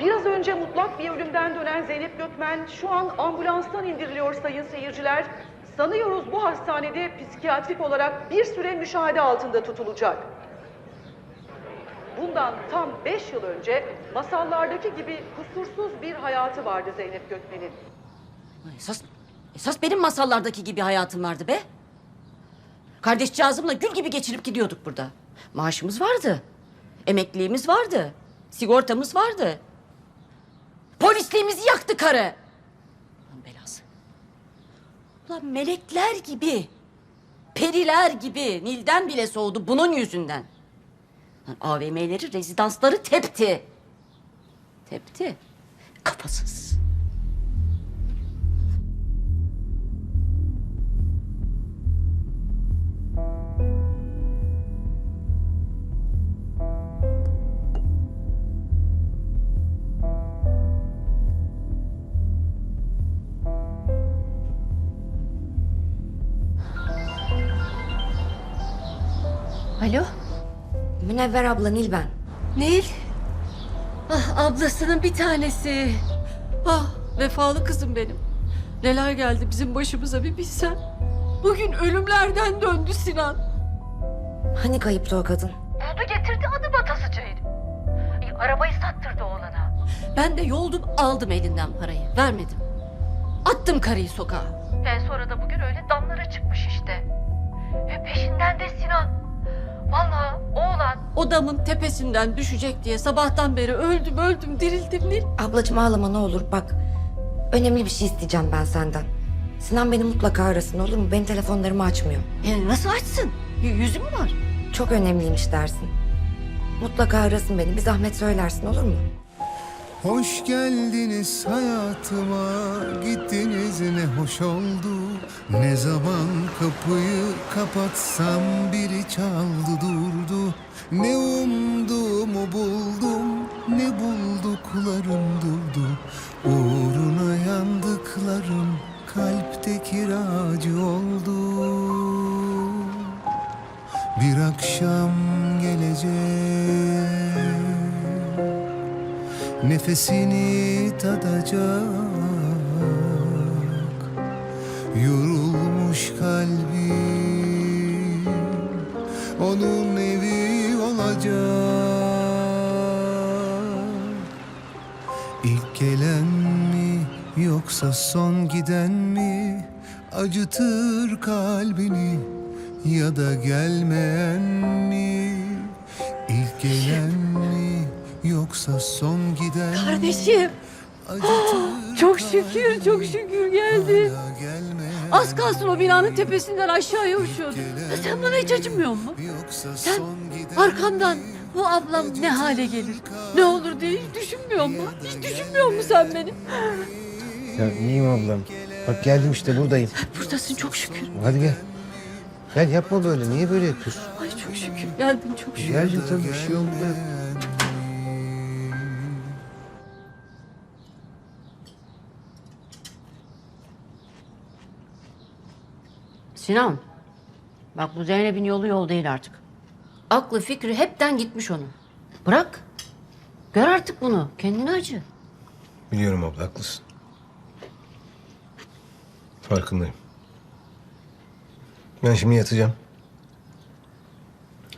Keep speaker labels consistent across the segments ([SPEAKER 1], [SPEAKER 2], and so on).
[SPEAKER 1] Biraz önce mutlak bir ölümden dönen Zeynep Gökmen şu an ambulanstan indiriliyor sayın seyirciler. Sanıyoruz bu hastanede psikiyatrik olarak bir süre müşahede altında tutulacak. Bundan tam 5 yıl önce masallardaki gibi kusursuz bir hayatı vardı Zeynep Gökmen'in.
[SPEAKER 2] Esas, esas benim masallardaki gibi hayatım vardı be. Kardeşcağızımla gül gibi geçirip gidiyorduk burada. Maaşımız vardı. Emekliliğimiz vardı. Sigortamız vardı. Polisliğimizi yaktı karı. Lan belası. Ulan melekler gibi. Periler gibi. Nil'den bile soğudu bunun yüzünden. Lan AVM'leri, rezidansları tepti. Tepti. Kafasız. Alo?
[SPEAKER 3] Münevver abla Nil ben.
[SPEAKER 2] Nil. Ah ablasının bir tanesi. Ah vefalı kızım benim. Neler geldi bizim başımıza bir bilsen. Bugün ölümlerden döndü Sinan.
[SPEAKER 3] Hani kayıptı o kadın?
[SPEAKER 4] Buldu getirdi adı batasıcıydı. E, arabayı sattırdı oğlana.
[SPEAKER 2] Ben de yoldum aldım elinden parayı. Vermedim. Attım karıyı sokağa.
[SPEAKER 4] E, sonra da bugün öyle damlara çıkmış işte. E, peşinden de Sinan. Vallahi oğlan
[SPEAKER 2] O damın tepesinden düşecek diye sabahtan beri öldüm öldüm dirildim Nil.
[SPEAKER 3] Ablacığım ağlama ne olur bak. Önemli bir şey isteyeceğim ben senden. Sinan beni mutlaka arasın olur mu? Benim telefonlarımı açmıyor.
[SPEAKER 2] E, nasıl açsın? Y- yüzü mü var?
[SPEAKER 3] Çok önemliymiş dersin. Mutlaka arasın beni. Bir zahmet söylersin olur mu?
[SPEAKER 5] Hoş geldiniz hayatıma. Gittiniz ne hoş oldu. Ne zaman kapıyı kapatsam Biri çaldı durdu. Ne umduğumu buldum Ne bulduklarım durdu. Uğruna yandıklarım Kalpte kiracı oldu. Bir akşam gelecek Nefesini tadacak Yorulmuş kalbim. Onun evi olacak. İlk gelen mi yoksa son giden mi? Acıtır kalbini ya da gelmeyen mi yoksa son giden
[SPEAKER 2] Kardeşim.
[SPEAKER 5] Acıtır
[SPEAKER 2] Çok şükür, çok şükür geldi.
[SPEAKER 5] hala gelmeyen
[SPEAKER 2] Az kalsın o binanın tepesinden aşağıya uçuyordu. Ya Sen bana hiç acımıyor mu?
[SPEAKER 5] Yoksa
[SPEAKER 2] Sen
[SPEAKER 5] son giden
[SPEAKER 2] arkamdan bu ablam ne hale gelir, ne olur diye hiç düşünmüyor mu? Hiç düşünmüyor mu sen beni?
[SPEAKER 6] Ya iyiyim ablam. Bak geldim işte buradayım.
[SPEAKER 2] Buradasın çok şükür.
[SPEAKER 6] Hadi gel. Gel yapma böyle. Niye böyle yapıyorsun?
[SPEAKER 2] Ay çok şükür geldin çok şükür.
[SPEAKER 6] Geldim tabii bir şey oldu.
[SPEAKER 2] Sinan, bak bu Zeynep'in yolu yol değil artık. Aklı fikri hepten gitmiş onun. Bırak. Gör artık bunu. Kendine acı.
[SPEAKER 6] Biliyorum abla haklısın. Farkındayım. Ben şimdi yatacağım.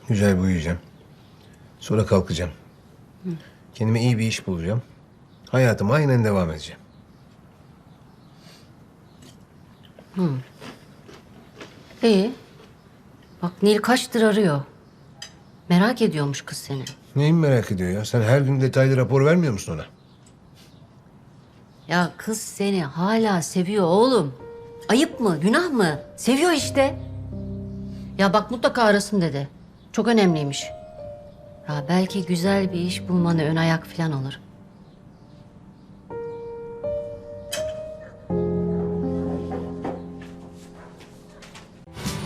[SPEAKER 6] Güzel bir uyuyacağım. Sonra kalkacağım. Kendime iyi bir iş bulacağım. Hayatıma aynen devam edeceğim.
[SPEAKER 2] İyi. Bak Nil kaçtır arıyor. Merak ediyormuş kız seni.
[SPEAKER 6] Neyimi merak ediyor ya? Sen her gün detaylı rapor vermiyor musun ona?
[SPEAKER 2] Ya kız seni hala seviyor oğlum. Ayıp mı, günah mı? Seviyor işte. Ya bak mutlaka arasın dedi. Çok önemliymiş. Ya belki güzel bir iş bulmanı ön ayak falan olur.